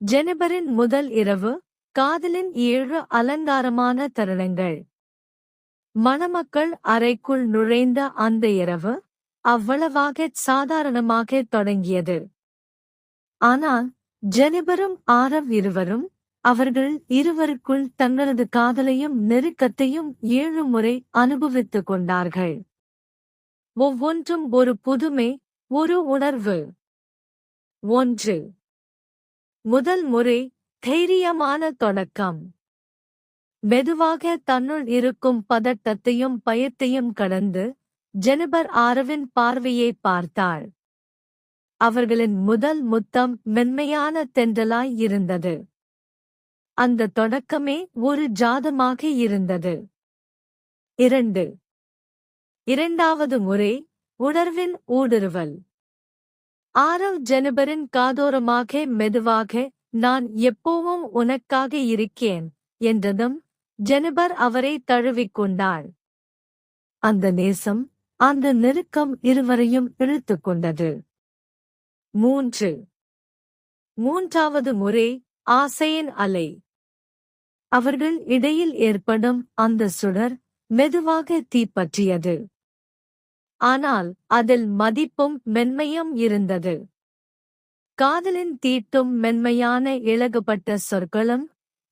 ஜெனிபரின் முதல் இரவு காதலின் ஏழு அலங்காரமான தருணங்கள். மணமக்கள் அறைக்குள் நுழைந்த அந்த இரவு அவ்வளவாக சாதாரணமாக தொடங்கியது. ஆனால் ஜெனிபரும் ஆரவ் இருவரும் அவர்கள் இருவருக்குள் தங்களது காதலையும் நெருக்கத்தையும் ஏழு முறை அனுபவித்துக் கொண்டார்கள். ஒவ்வொன்றும் ஒரு புதுமை ஒரு உணர்வு. ஒன்று. முதல் முறை தைரியமான தொடக்கம். மெதுவாக தன்னுள் இருக்கும் பதட்டத்தையும் பயத்தையும் கடந்து ஜெனிபர் ஆரவின் பார்வையை பார்த்தாள். அவர்களின் முதல் முத்தம் மென்மையான தென்றலாய் இருந்தது. அந்த தொடக்கமே ஒரு ஜாதமாக இருந்தது. இரண்டு. இரண்டாவது முறை உணர்வின் ஊடுருவல். ஆரவ் ஜெனிபரின் காதோரமாக மெதுவாக நான் எப்போவும் உனக்காக இருக்கேன் என்றதும் ஜெனிபர் அவரை தழுவிக்கொண்டாள் அந்த நேசம் அந்த நெருக்கம் இருவரையும் இழுத்துக் கொண்டது. மூன்று. மூன்றாவது முறை ஆசையின் அலை. அவர்கள் இடையில் ஏற்படும் அந்த சுடர் மெதுவாக தீப்பற்றியது. ஆனால் அதில் மதிப்பும் மென்மையும் இருந்தது. காதலின் தீட்டும் மென்மையான இழகுபட்ட சொற்களும்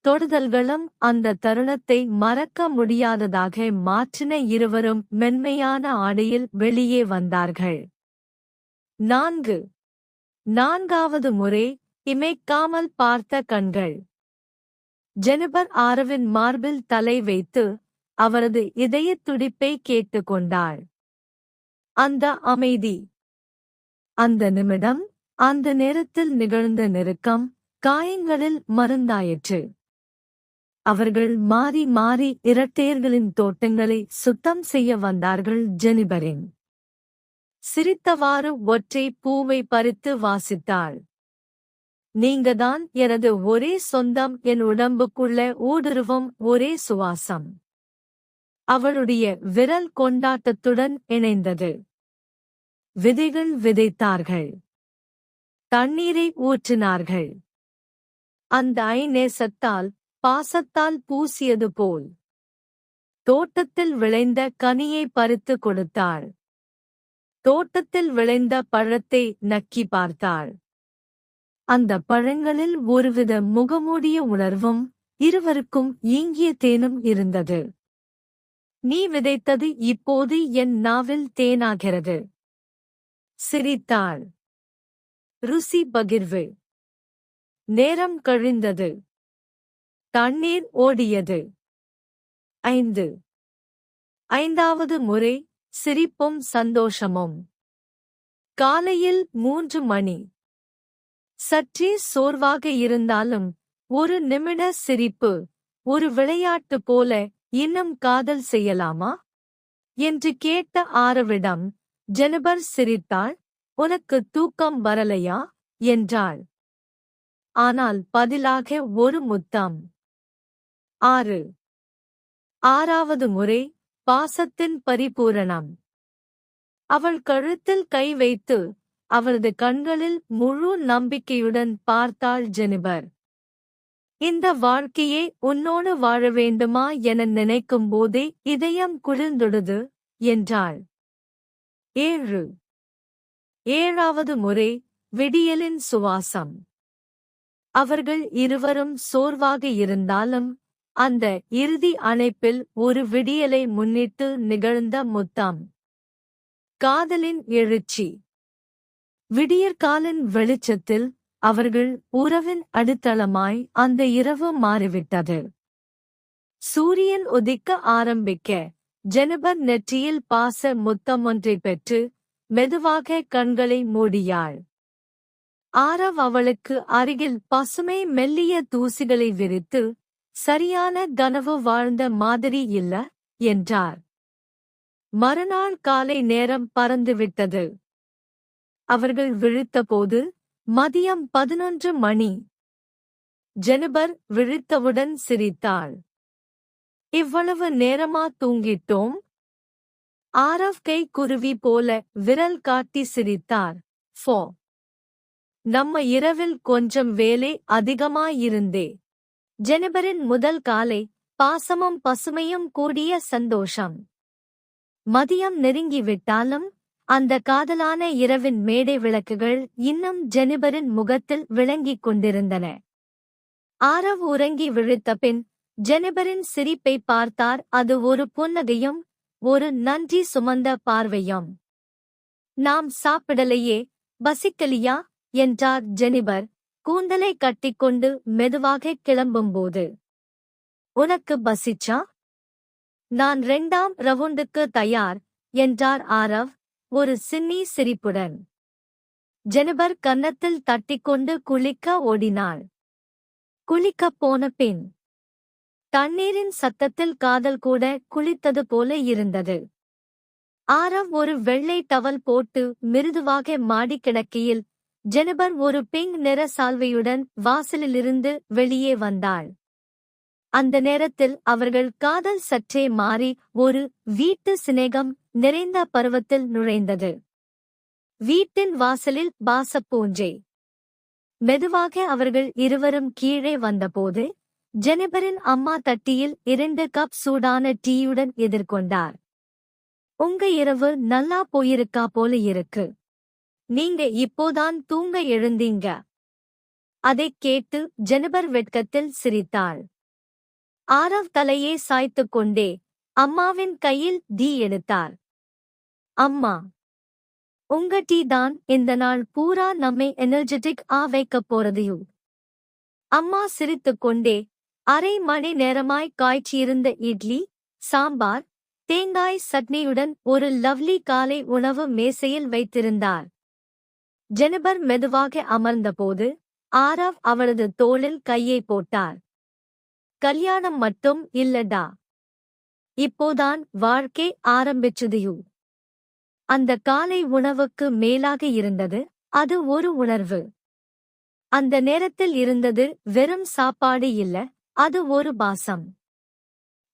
தொடுதல்களும் அந்த தருணத்தை மறக்க முடியாததாக மாற்றின இருவரும் மென்மையான ஆடையில் வெளியே வந்தார்கள். நான்கு. நான்காவது முறை இமைக்காமல் பார்த்த கண்கள். ஜெனிபர் ஆரவின் மார்பில் தலை வைத்து அவரது இதயத் துடிப்பை கேட்டுக்கொண்டாள். அந்த அமைதி. அந்த நிமிடம் அந்த நேரத்தில் நிகழ்ந்த நெருக்கம் காயங்களில் மருந்தாயிற்று. அவர்கள் மாறி மாறி இரட்டையர்களின் தோட்டங்களை சுத்தம் செய்ய வந்தார்கள் ஜெனிபரின். சிரித்தவாறு ஒற்றை பூவை பறித்து வாசித்தாள். நீங்கதான் எனது ஒரே சொந்தம் என் உடம்புக்குள்ள ஊடுருவும் ஒரே சுவாசம். அவளுடைய விரல் கொண்டாட்டத்துடன் இணைந்தது. விதைகள் விதைத்தார்கள். தண்ணீரை ஊற்றினார்கள். அந்த ஐநேசத்தால் பாசத்தால் பூசியது போல் தோட்டத்தில் விளைந்த கனியை பறித்து கொடுத்தாள். தோட்டத்தில் விளைந்த பழத்தை நக்கி பார்த்தாள். அந்த பழங்களில் ஒருவித முகமூடிய உணர்வும் இருவருக்கும் ஈங்கிய தேனும் இருந்தது. நீ விதைத்தது இப்போது என் நாவில் தேனாகிறது. சிரித்தாள். ருசி பகிர்வு. நேரம் கழிந்தது. தண்ணீர் ஓடியது. ஐந்து. ஐந்தாவது முறை சிரிப்பும் சந்தோஷமும். காலையில் மூன்று மணி. சற்றே சோர்வாக இருந்தாலும் ஒரு நிமிட சிரிப்பு ஒரு விளையாட்டு போல இன்னும் காதல் செய்யலாமா? என்று கேட்ட ஆரவிடம் ஜெனிபர் சிரித்தாள் உனக்கு தூக்கம் வரலையா? என்றாள். ஆனால் பதிலாக ஒரு முத்தம். ஆறு. ஆறாவது முறை பாசத்தின் பரிபூரணம். அவள் கழுத்தில் கை வைத்து அவரது கண்களில் முழு நம்பிக்கையுடன் பார்த்தாள் ஜெனிபர். இந்த வாழ்க்கையே உன்னோடு வாழ வேண்டுமா என நினைக்கும் போதே இதயம் குளிர்ந்துடுது என்றாள். ஏழு. ஏழாவது முறை விடியலின் சுவாசம். அவர்கள் இருவரும் சோர்வாக இருந்தாலும் அந்த இறுதி அணைப்பில் ஒரு விடியலை முன்னிட்டு நிகழ்ந்த முத்தம். காதலின் எழுச்சி. விடியற்காலின் வெளிச்சத்தில் அவர்கள் உறவின் அடித்தளமாய் அந்த இரவு மாறிவிட்டது. சூரியன் உதிக்க ஆரம்பிக்க ஜெனபர் நெற்றியில் பாச முத்தம் ஒன்றை பெற்று மெதுவாக கண்களை மூடியாள். ஆரவ் அவளுக்கு அருகில் பசுமை மெல்லிய தூசிகளை விரித்து சரியான கனவு வாழ்ந்த மாதிரி இல்ல என்றார். மறுநாள் காலை நேரம் பறந்துவிட்டது. அவர்கள் விழித்தபோது மதியம் பதினொன்று மணி. ஜெனிபர் விழித்தவுடன் சிரித்தாள். இவ்வளவு நேரமா தூங்கிட்டோம்? ஆரவ் கை குருவி போல விரல் காட்டி சிரித்தார். ஃபோ. நம்ம இரவில் கொஞ்சம் வேலை அதிகமாயிருந்தே. ஜெனிபரின் முதல் காலை பாசமும் பசுமையும் கூடிய சந்தோஷம். மதியம் நெருங்கிவிட்டாலும் அந்த காதலான இரவின் மேடை விளக்குகள் இன்னும் ஜெனிபரின் முகத்தில் விளங்கிக் கொண்டிருந்தன. ஆரவ் உறங்கி விழித்த பின் ஜெனிபரின் சிரிப்பை பார்த்தார். அது ஒரு புன்னகையும் ஒரு நன்றி சுமந்த பார்வையும். நாம் சாப்பிடலையே பசிக்கலியா? என்றார் ஜெனிபர். கூந்தலை கட்டிக்கொண்டு மெதுவாக கிளம்பும்போது உனக்கு பசிச்சா? நான் ரெண்டாம் ரவுண்டுக்கு தயார் என்றார் ஆரவ் ஒரு சின்னி சிரிப்புடன். ஜெனிபர் கன்னத்தில் தட்டிக்கொண்டு குளிக்க ஓடினாள். குளிக்கப் போன பின் தண்ணீரின் சத்தத்தில் காதல் கூட குளித்தது போல இருந்தது. ஆரவ் ஒரு வெள்ளை டவல் போட்டு மிருதுவாக மாடிக்கிடக்கையில் ஜெனிபர் ஒரு பிங்க் நிற சால்வையுடன் வாசலிலிருந்து வெளியே வந்தாள். அந்த நேரத்தில் அவர்கள் காதல் சற்றே மாறி ஒரு வீட்டு சிநேகம் நிறைந்த பருவத்தில் நுழைந்தது. வீட்டின் வாசலில் பாசப்பூஞ்சை. மெதுவாக அவர்கள் இருவரும் கீழே வந்தபோது ஜெனிபரின் அம்மா தட்டியில் இரண்டு கப் சூடான டீயுடன் எதிர்கொண்டார். உங்க இரவு நல்லா போயிருக்கா போல இருக்கு. நீங்க இப்போதான் தூங்க எழுந்தீங்க அதைக் கேட்டு ஜெனிபர் வெட்கத்தில் சிரித்தாள். ஆரவ் தலையே சாய்த்துக் கொண்டே அம்மாவின் கையில் டீ எடுத்தார். அம்மா உங்க டீ தான் இந்த நாள் பூரா நம்மை எனர்ஜெட்டிக் ஆ வைக்கப் போறதையும் அம்மா சிரித்துக் கொண்டே அரை மணி நேரமாய் காய்ச்சியிருந்த இட்லி சாம்பார் தேங்காய் சட்னியுடன் ஒரு லவ்லி காலை உணவு மேசையில் வைத்திருந்தார். ஜெனிபர் மெதுவாக அமர்ந்தபோது ஆரவ் அவளது தோளில் கையை போட்டார். கல்யாணம் மட்டும் இல்லடா. இப்போதான் வாழ்க்கை ஆரம்பிச்சதையு. அந்த காலை உணவுக்கு மேலாக இருந்தது அது ஒரு உணர்வு. அந்த நேரத்தில் இருந்தது வெறும் சாப்பாடு இல்ல அது ஒரு பாசம்.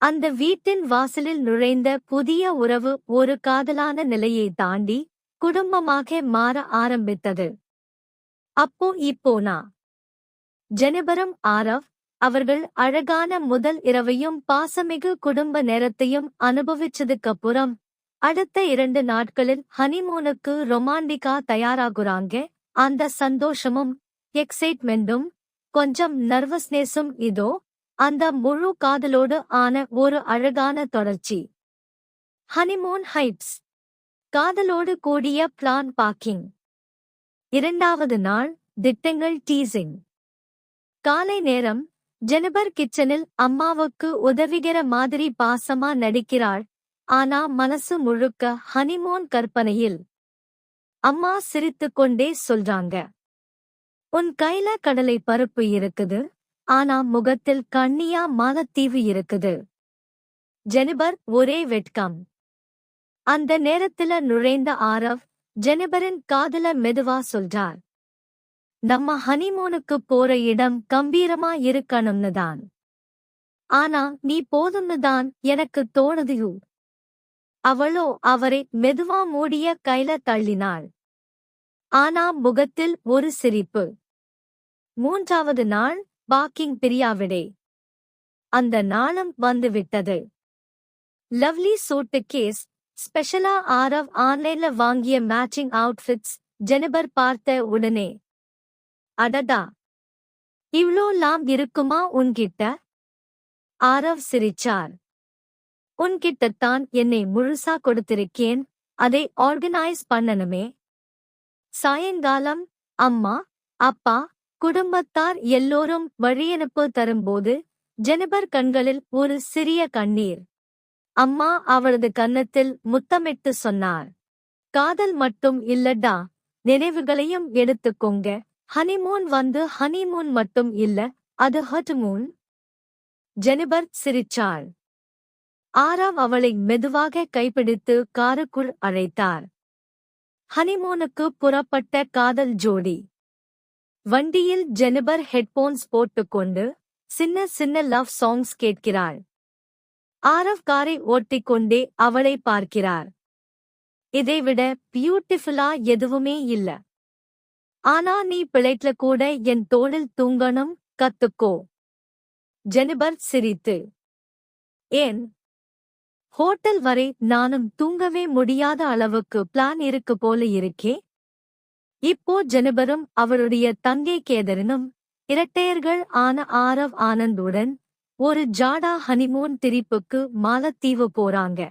அந்த வீட்டின் வாசலில் நுழைந்த புதிய உறவு ஒரு காதலான நிலையை தாண்டி குடும்பமாக மாற ஆரம்பித்தது. அப்போ இப்போனா ஜெனிபரம் ஆரவ் அவர்கள் அழகான முதல் இரவையும் பாசமிகு குடும்ப நேரத்தையும் அனுபவிச்சதுக்கப்புறம் அடுத்த இரண்டு நாட்களில் ஹனிமூனுக்கு ரொமாண்டிகா தயாராகுறாங்க. அந்த சந்தோஷமும் எக்ஸைட்மெண்டும் கொஞ்சம் நர்வஸ்னேஸும் இதோ அந்த முழு காதலோடு ஆன ஒரு அழகான தொடர்ச்சி. ஹனிமூன் ஹைப்ஸ் காதலோடு கூடிய பிளான் பாக்கிங் இரண்டாவது நாள் திட்டங்கள் டீசிங் காலை நேரம் ஜெனிபர் கிச்சனில் அம்மாவுக்கு உதவிகிற மாதிரி பாசமா நடிக்கிறாள் ஆனா மனசு முழுக்க ஹனிமூன் கற்பனையில். அம்மா சிரித்துக் கொண்டே சொல்றாங்க. உன் கையில கடலை பருப்பு இருக்குது ஆனா முகத்தில் கண்ணியா மாலத்தீவு இருக்குது. ஜெனிபர் ஒரே வெட்கம். அந்த நேரத்துல நுழைந்த ஆரவ் ஜெனிபரின் காதல மெதுவா சொல்றார். நம்ம ஹனிமூனுக்கு போற இடம் கம்பீரமா இருக்கணும்னு தான் ஆனா நீ போதும்னு தான் எனக்கு தோணுதியு அவளோ அவரை மெதுவா மூடிய கைல தள்ளினாள். ஆனா முகத்தில் ஒரு சிரிப்பு. மூன்றாவது நாள் பாக்கிங் பிரியாவிடே. அந்த நாளம் வந்துவிட்டது. லவ்லி சூட்டு கேஸ் ஸ்பெஷலா ஆரவ் ஆன்லைன்ல வாங்கிய மேட்சிங் அவுட்ஃபிட்ஸ் ஜெனிபர் பார்த்த உடனே. அடடா! இவ்ளோ லாம் இருக்குமா உன்கிட்ட? ஆரவ் சிரிச்சார். உன்கிட்டத்தான் என்னை முழுசா கொடுத்திருக்கேன் அதை ஆர்கனைஸ் பண்ணணுமே. சாயங்காலம் அம்மா அப்பா குடும்பத்தார் எல்லோரும் வழியனுப்பு தரும்போது ஜெனிபர் கண்களில் ஒரு சிறிய கண்ணீர். அம்மா அவளது கன்னத்தில் முத்தமிட்டு சொன்னார். காதல் மட்டும் இல்லடா நினைவுகளையும் எடுத்துக்கோங்க. ஹனிமூன் வந்து ஹனிமூன் மட்டும் இல்ல அது ஹட்மூன் ஜெனிபர் சிரிச்சாள் ஆராவ் அவளை மெதுவாக கைப்பிடித்து காருக்குள் அழைத்தார். ஹனிமூனுக்கு புறப்பட்ட காதல் ஜோடி. வண்டியில் ஜெனிபர் ஹெட்போன்ஸ் போட்டுக்கொண்டு சின்ன சின்ன லவ் சாங்ஸ் கேட்கிறாள். ஆரவ் காரை ஓட்டிக்கொண்டே அவளை பார்க்கிறார். இதைவிட பியூட்டிஃபுல்லா எதுவுமே இல்ல. ஆனா நீ பிழைட்ல கூட என் தோளில் தூங்கணும் கத்துக்கோ. ஜெனிபர் சிரித்து. ஏன்? ஹோட்டல் வரை நானும் தூங்கவே முடியாத அளவுக்கு பிளான் இருக்கு போல இருக்கே. இப்போ ஜெனிபரும் அவருடைய தங்கை கேதரினும் இரட்டையர்கள் ஆன ஆரவ் ஆனந்துடன் ஒரு ஜாடா ஹனிமூன் திரிப்புக்கு மாலத்தீவு போறாங்க.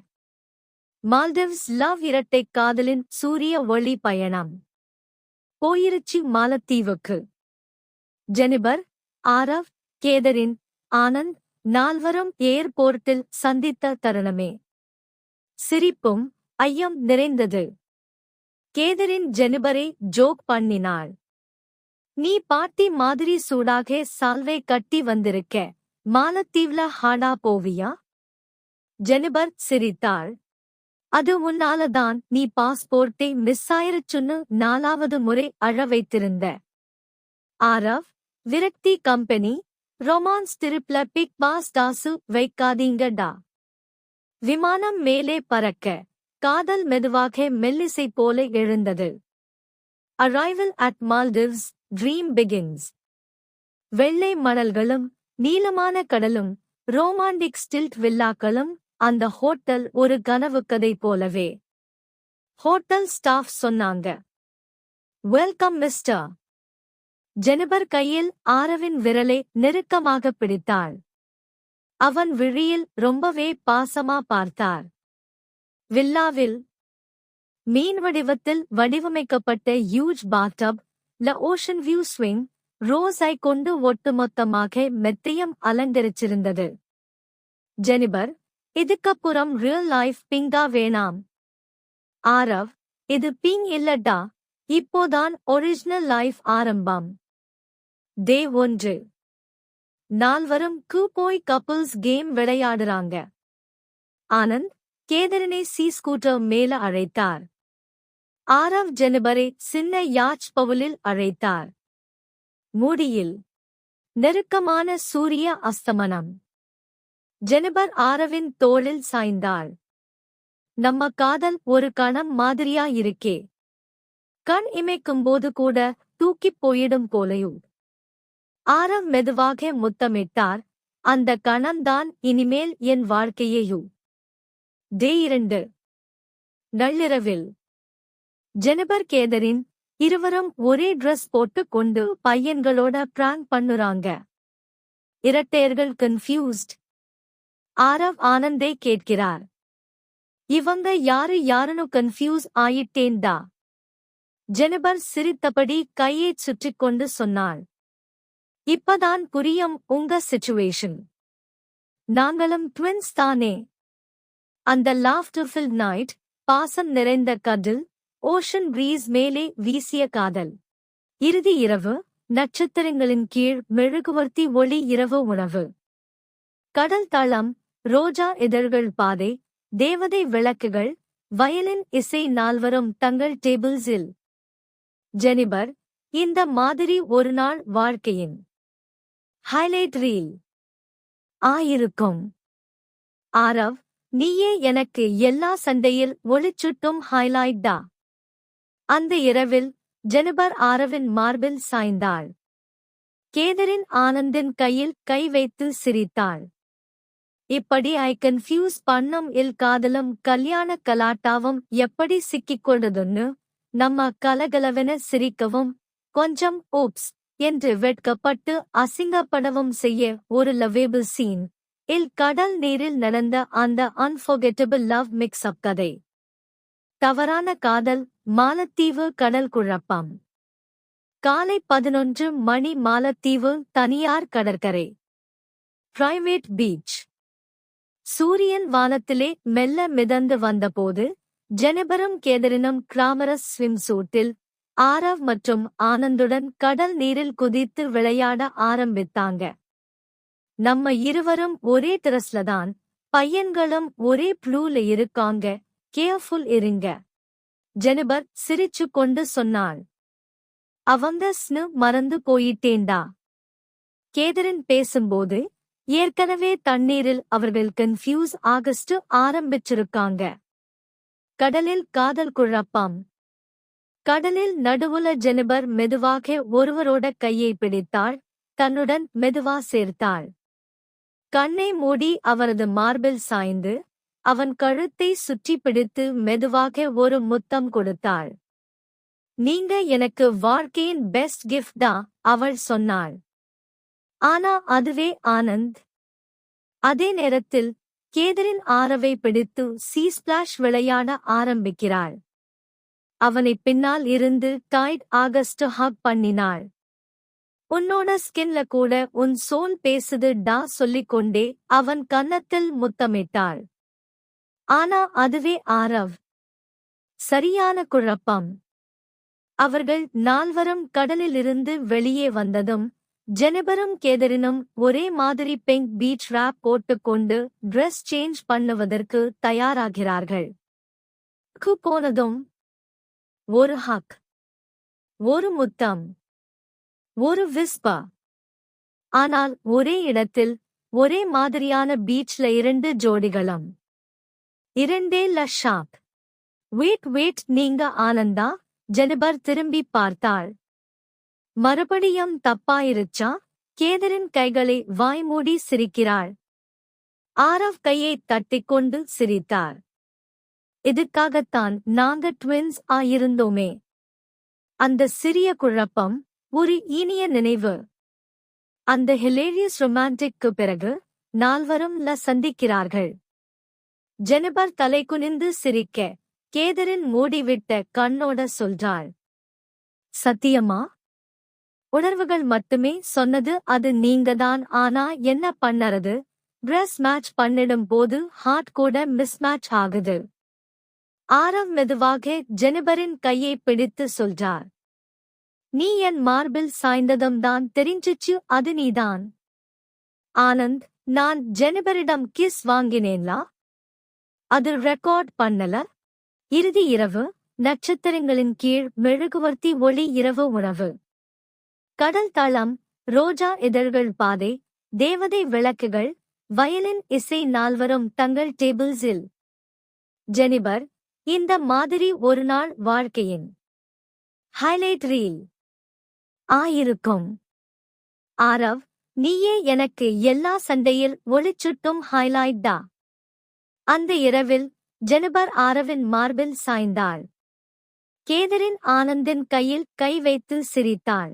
மால்டிவ்ஸ் லவ் இரட்டை காதலின் சூரிய ஒளி பயணம். போயிருச்சு மாலத்தீவுக்கு. ஜெனிபர் ஆரவ் கேதரின் ஆனந்த் நால்வரும் ஏர்போர்ட்டில் சந்தித்த தருணமே. சிரிப்பும் ஐயம் நிறைந்தது. கேதரின் ஜெனிபரை ஜோக் பண்ணினாள். நீ பாட்டி மாதிரி சூடாக சால்வை கட்டி வந்திருக்க மாலத்தீவ்ல ஹாடா போவியா? ஜெனிபர் சிரித்தாள். அது உன்னாலதான் நீ பாஸ்போர்ட்டை மிஸ் ஆயிருச்சுன்னு நாலாவது முறை அழ வைத்திருந்த. ஆரவ் விரக்தி கம்பெனி ரொமான்ஸ் திருப்ல பிக் பாஸ் டாசு வைக்காதீங்கடா. விமானம் மேலே பறக்க காதல் மெதுவாக மெல்லிசை போல எழுந்தது. Arrival at Maldives dream begins வெள்ளை மணல்களும் நீளமான கடலும் ரோமாண்டிக் ஸ்டில்ட் வில்லாக்களும் அந்த ஹோட்டல் ஒரு கனவு கதை போலவே. ஹோட்டல் ஸ்டாஃப் சொன்னாங்க. வெல்கம் மிஸ்டர் ஜெனிபர் கையில் ஆரவின் விரலை நெருக்கமாக பிடித்தாள். அவன் விழியில் ரொம்பவே பாசமா பார்த்தார். வில்லாவில். மீன் வடிவத்தில் வடிவமைக்கப்பட்ட யூஜ் பாத்தப் ல ஓஷன் வியூ ஸ்விங் ரோஸை கொண்டு ஒட்டுமொத்தமாக மெத்தையம் அலங்கரிச்சிருந்தது. ஜெனிபர் இதுக்கப்புறம் ரியல் லைஃப் பிங்கா வேணாம். ஆரவ் இது பிங் இல்லடா இப்போதான் ஒரிஜினல் லைஃப் ஆரம்பம். டே ஒன்று. நால்வரும் கூப்போய் கப்புள்ஸ் கேம் விளையாடுறாங்க. ஆனந்த் கேதரனை சி ஸ்கூட்டர் மேல அழைத்தார். ஆரவ் ஜெனபரை சின்ன யாச் பவுலில் அழைத்தார். மூடியில் நெருக்கமான சூரிய அஸ்தமனம். ஜெனிபர் ஆரவின் தோளில் சாய்ந்தாள் நம்ம காதல் ஒரு கணம் மாதிரியா இருக்கே. கண் இமைக்கும்போது கூட தூக்கிப் போயிடும் போலையும் ஆரவ் மெதுவாக முத்தமிட்டார் அந்த கணம்தான் இனிமேல் என் வாழ்க்கையேயும் டே இரண்டு. நள்ளிரவில். ஜெனபர் கேதரின் இருவரும் ஒரே ட்ரெஸ் போட்டு கொண்டு பையன்களோட பிராங்க் பண்ணுறாங்க. இரட்டையர்கள் கன்ஃபியூஸ்ட் ஆரவ் ஆனந்தே கேட்கிறார். இவங்க யாரு யாருன்னு கன்ஃபியூஸ் ஆயிட்டேன்டா. ஜெனபர் சிரித்தபடி கையை சுற்றிக் கொண்டு சொன்னாள். இப்பதான் புரியும் உங்க சிச்சுவேஷன் நாங்களும் ட்வின்ஸ் தானே. அந்த லாஃப்டர்ஃபில் நைட் பாசம் நிறைந்த கடல் ஓஷன் பிரீஸ் மேலே வீசிய காதல். இறுதி இரவு நட்சத்திரங்களின் கீழ் மெழுகுவர்த்தி ஒளி இரவு உணவு. கடல் தளம் ரோஜா இதழ்கள் பாதை தேவதை விளக்குகள் வயலின் இசை நால்வரும் தங்கள் டேபிள்ஸில் ஜெனிபர் இந்த மாதிரி ஒரு நாள் வாழ்க்கையின். ஹைலைட் ரீல் ஆயிருக்கும். ஆரவ் நீயே எனக்கு எல்லா சண்டையில் ஒளிச்சுட்டும் ஹைலைட்டா அந்த இரவில் ஜெனிபர் ஆரவின் மார்பில் சாய்ந்தாள். கேதரின் ஆனந்தின் கையில் கை வைத்து சிரித்தாள். இப்படி ஐ கன்ஃபியூஸ் பண்ணும் இல் காதலும் கல்யாண கலாட்டாவும் எப்படி சிக்கிக் கொண்டதுன்னு நம்ம கலகலவென சிரிக்கவும் கொஞ்சம் ஓப்ஸ் என்று வெட்கப்பட்டு அசிங்கப்படவும் செய்ய ஒரு லவேபிள் சீன் இல் கடல் நீரில் நடந்த அந்த அன்ஃபோகெட்டபிள் லவ் மிக்ஸ் அப் கதை. தவறான காதல் மாலத்தீவு கடல் குழப்பம். காலை பதினொன்று மணி மாலத்தீவு தனியார் கடற்கரை. பிரைவேட் பீச் சூரியன் வானத்திலே மெல்ல மிதந்து வந்தபோது ஜெனிபரும் கேதரினும் கிளாமரஸ் ஸ்விம் சூட்டில் ஆரவ் மற்றும் ஆனந்துடன் கடல் நீரில் குதித்து விளையாட ஆரம்பித்தாங்க. நம்ம இருவரும் ஒரே திரஸ்ல தான் பையன்களும் ஒரே ப்ளூல இருக்காங்க கேர்ஃபுல் இருங்க. ஜெனிபர் சிரிச்சு கொண்டு சொன்னாள். அவங்க ஸ்னு மறந்து போயிட்டேண்டா கேதரின் பேசும்போது ஏற்கனவே தண்ணீரில் அவர்கள் கன்ஃபியூஸ் ஆகஸ்ட் ஆரம்பிச்சிருக்காங்க. கடலில் காதல் குழப்பம். கடலில் நடுவுல ஜெனிபர் மெதுவாக ஒருவரோட கையை பிடித்தாள் தன்னுடன் மெதுவா சேர்த்தாள். கண்ணை மூடி அவரது மார்பில் சாய்ந்து அவன் கழுத்தை சுற்றி பிடித்து மெதுவாக ஒரு முத்தம் கொடுத்தாள். நீங்க எனக்கு வாழ்க்கையின் பெஸ்ட் கிஃப்ட் தான் அவள் சொன்னாள். ஆனா அதுவே ஆனந்த். அதே நேரத்தில் கேதரின் ஆரவை பிடித்து சீஸ்பிளாஷ் விளையாட ஆரம்பிக்கிறாள். அவனை பின்னால் இருந்து கைட் ஆகஸ்ட் ஹக் பண்ணினாள். உன்னோட ஸ்கின்ல கூட உன் சோல் பேசுது டா சொல்லிக்கொண்டே அவன் கன்னத்தில் முத்தமிட்டாள். ஆனா அதுவே ஆரவ். சரியான குழப்பம். அவர்கள் நால்வரும் கடலிலிருந்து வெளியே வந்ததும் ஜெனிபரும் கேதரினும் ஒரே மாதிரி பிங்க் பீச் ராப் போட்டுக்கொண்டு ட்ரெஸ் சேஞ்ச் பண்ணுவதற்கு தயாராகிறார்கள். கு போனதும் ஒரு ஹக் ஒரு முத்தம். ஒரு விஸ்பா. ஆனால் ஒரே இடத்தில் ஒரே மாதிரியான பீச்ல இரண்டு ஜோடிகளும். இரண்டே லஷாக் வெயிட் வெயிட் நீங்க ஆனந்தா ஜெனிபர் திரும்பி பார்த்தாள். மறுபடியும் தப்பாயிருச்சா? கேதரின் கைகளை வாய்மூடி சிரிக்கிறாள். ஆரவ் கையை தட்டிக்கொண்டு சிரித்தார். இதுக்காகத்தான் நாங்க ட்வின்ஸ் ஆயிருந்தோமே. அந்த சிறிய குழப்பம் ஒரு இனிய நினைவு. அந்த ஹிலேரியஸ் ரொமான்டிக்கு பிறகு நால்வரும் ல சந்திக்கிறார்கள். ஜெனிபர் தலை குனிந்து சிரிக்க கேதரின் மூடிவிட்ட கண்ணோட சொல்றாள். சத்தியமா? உணர்வுகள் மட்டுமே சொன்னது அது நீங்கதான் ஆனா என்ன பண்ணறது? ட்ரெஸ் மேட்ச் பண்ணிடும் போது ஹார்ட் கூட மிஸ்மேட்ச் ஆகுது. ஆரவ் மெதுவாக ஜெனிபரின் கையை பிடித்து சொல்றார். நீ என் மார்பில் சாய்ந்ததும்தான் தெரிஞ்சிச்சு அது நீதான். ஆனந்த் நான் ஜெனிபரிடம் கிஸ் வாங்கினேன்லா? அது ரெக்கார்ட் பண்ணல? இறுதி இரவு நட்சத்திரங்களின் கீழ் மெழுகுவர்த்தி ஒளி இரவு உணவு. கடல் தளம் ரோஜா இதழ்கள் பாதை தேவதை விளக்குகள் வயலின் இசை நால்வரும் தங்கள் டேபிள்ஸில். ஜெனிபர் இந்த மாதிரி ஒரு நாள் வாழ்க்கையின். Highlight reel. ஆயிருக்கும். ஆரவ் நீயே எனக்கு எல்லா சண்டையில் ஒளிச்சுட்டும் ஹைலைட் டா? அந்த இரவில் ஜெனிபர் ஆரவின் மார்பில் சாய்ந்தாள். கேதரின் ஆனந்தின் கையில் கை வைத்து சிரித்தாள்.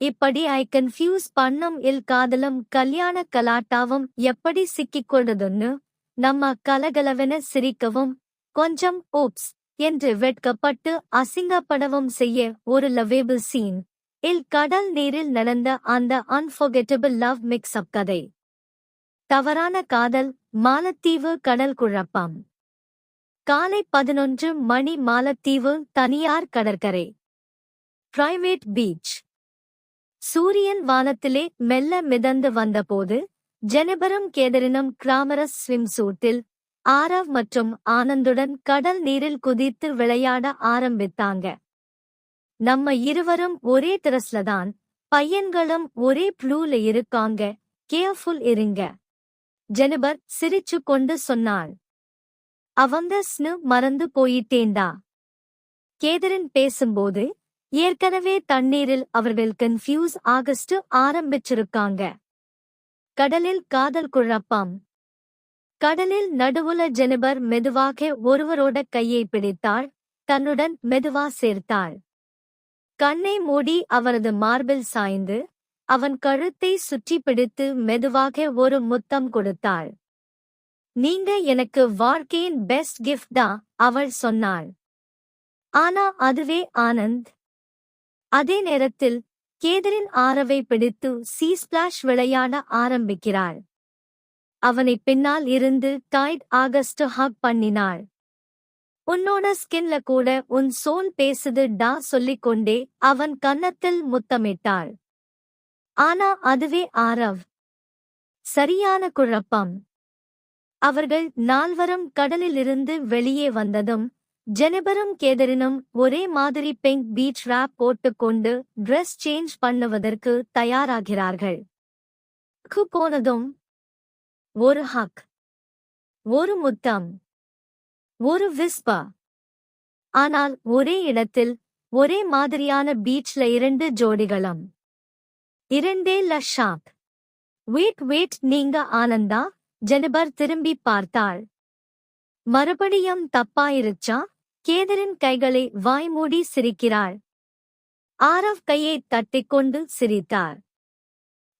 இப்படி ஐ கன்ஃபியூஸ் பண்ணும் இல் காதலும் கல்யாண கலாட்டாவும் எப்படி சிக்கிக்கொண்டதுன்னு நம்ம கலகலவென சிரிக்கவும் கொஞ்சம் ஓப்ஸ் என்று வெட்கப்பட்டு அசிங்கப்படவும் செய்ய ஒரு லவேபிள் சீன் இல் கடல் நீரில் நடந்த அந்த அன்ஃபோகெட்டபிள் லவ் மிக்ஸ் அப் கதை. தவறான காதல் மாலத்தீவு கடல் குழப்பம். காலை பதினொன்று மணி மாலத்தீவு தனியார் கடற்கரை. பிரைவேட் பீச் சூரியன் வானத்திலே மெல்ல மிதந்து வந்தபோது ஜெனிபரும் கேதரினம் கிராமரஸ் ஸ்விம் சூட்டில் ஆரவ் மற்றும் ஆனந்துடன் கடல் நீரில் குதித்து விளையாட ஆரம்பித்தாங்க. நம்ம இருவரும் ஒரே திரஸ்ல தான். பையன்களும் ஒரே ப்ளூல இருக்காங்க. கேர்ஃபுல் இருங்க. ஜெனிபர் சிரிச்சு கொண்டு சொன்னாள். அவங்க ஸ்னு மறந்து போயிட்டேண்டா கேதரின் பேசும்போது ஏற்கனவே தண்ணீரில் அவர்கள் கன்ஃபியூஸ் ஆகஸ்ட் ஆரம்பிச்சிருக்காங்க. கடலில் காதல் குழப்பம். கடலில் நடுவுல ஜெனிபர் மெதுவாக ஒருவரோட கையை பிடித்தாள். தன்னுடன் மெதுவா சேர்த்தாள். கண்ணை மூடி அவனது மார்பில் சாய்ந்து அவன் கழுத்தை சுற்றி பிடித்து மெதுவாக ஒரு முத்தம் கொடுத்தாள். நீங்க எனக்கு வாழ்க்கையின் பெஸ்ட் கிஃப்ட் தான் அவள் சொன்னாள். ஆனா அதுவே ஆனந்த். அதே நேரத்தில் கேதரின் ஆரவை பிடித்து சீஸ்பிளாஷ் விளையாட ஆரம்பிக்கிறாள். அவனை பின்னால் இருந்து டைட் ஆகஸ்ட் ஹக் பண்ணினாள். உன்னோட ஸ்கின்ல கூட உன் சோல் பேசுது டா சொல்லிக்கொண்டே அவன் கன்னத்தில் முத்தமிட்டாள். ஆனா அதுவே ஆரவ். சரியான குழப்பம். அவர்கள் நால்வரும் கடலிலிருந்து வெளியே வந்ததும் ஜெனிபரும் கேதரினும் ஒரே மாதிரி பிங்க் பீச் ராப் போட்டுக்கொண்டு ட்ரெஸ் சேஞ்ச் பண்ணுவதற்கு தயாராகிறார்கள். கு போனதும் ஒரு ஹக் ஒரு முத்தம். ஒரு விஸ்பா. ஆனால் ஒரே இடத்தில் ஒரே மாதிரியான பீச்ல இரண்டு ஜோடிகளும். இரண்டே லஷாக் வெயிட் வெயிட் நீங்க ஆனந்தா ஜெனிபர் திரும்பி பார்த்தாள். மறுபடியும் தப்பாயிருச்சா? கேதரின் கைகளை வாய்மூடி சிரிக்கிறாள். ஆரவ் கையை தட்டிக்கொண்டு சிரித்தார்.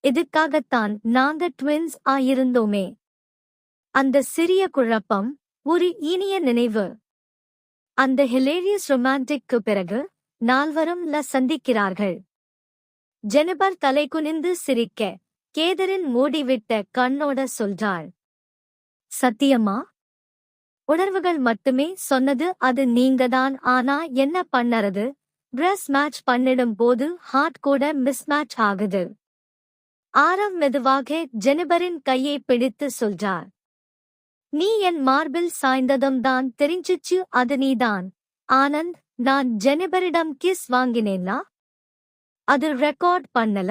இதுக்காகத்தான் நாங்க ட்வின்ஸ் ஆயிருந்தோமே. அந்த சிறிய குழப்பம் ஒரு இனிய நினைவு. அந்த ஹிலேரியஸ் ரொமான்டிக்கு பிறகு நால்வரும் ல சந்திக்கிறார்கள். ஜெனிபர் தலை குனிந்து சிரிக்க கேதரின் மூடிவிட்ட கண்ணோட சொல்றாள். சத்தியமா? உணர்வுகள் மட்டுமே சொன்னது அது நீங்கதான் ஆனா என்ன பண்ணறது? பிரஸ் மேட்ச் பண்ணிடும் போது ஹார்ட் கூட மிஸ் மேட்ச் ஆகுது. ஆரவ் மெதுவாக ஜெனிபரின் கையை பிடித்து சொல்றார். நீ என் மார்பில் சாய்ந்ததும் தான் தெரிஞ்சிச்சு அது நீதான். ஆனந்த் நான் ஜெனிபரிடம் கிஸ் வாங்கினேன்னா அது ரெக்கார்ட் பண்ணல.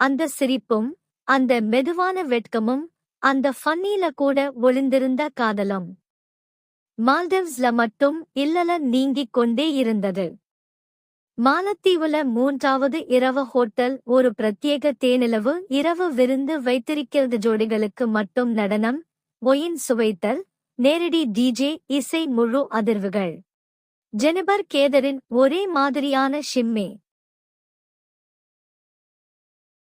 அந்த சிரிப்பும் அந்த மெதுவான வெட்கமும் அந்த ஃபன்னில கூட ஒளிந்திருந்த காதலும். மால்டீவ்ஸ்ல மட்டும் இல்லல நீங்கிக் கொண்டே இருந்தது. மாலத்தீவுல மூன்றாவது இரவு ஹோட்டல் ஒரு பிரத்யேக தேனிலவு இரவு விருந்து வைத்திருக்கிறது ஜோடிகளுக்கு மட்டும் நடனம் ஒயின் சுவைத்தல் நேரடி டிஜே இசை முழு அதிர்வுகள். ஜெனிபர் கேதரின் ஒரே மாதிரியான ஷிம்மே.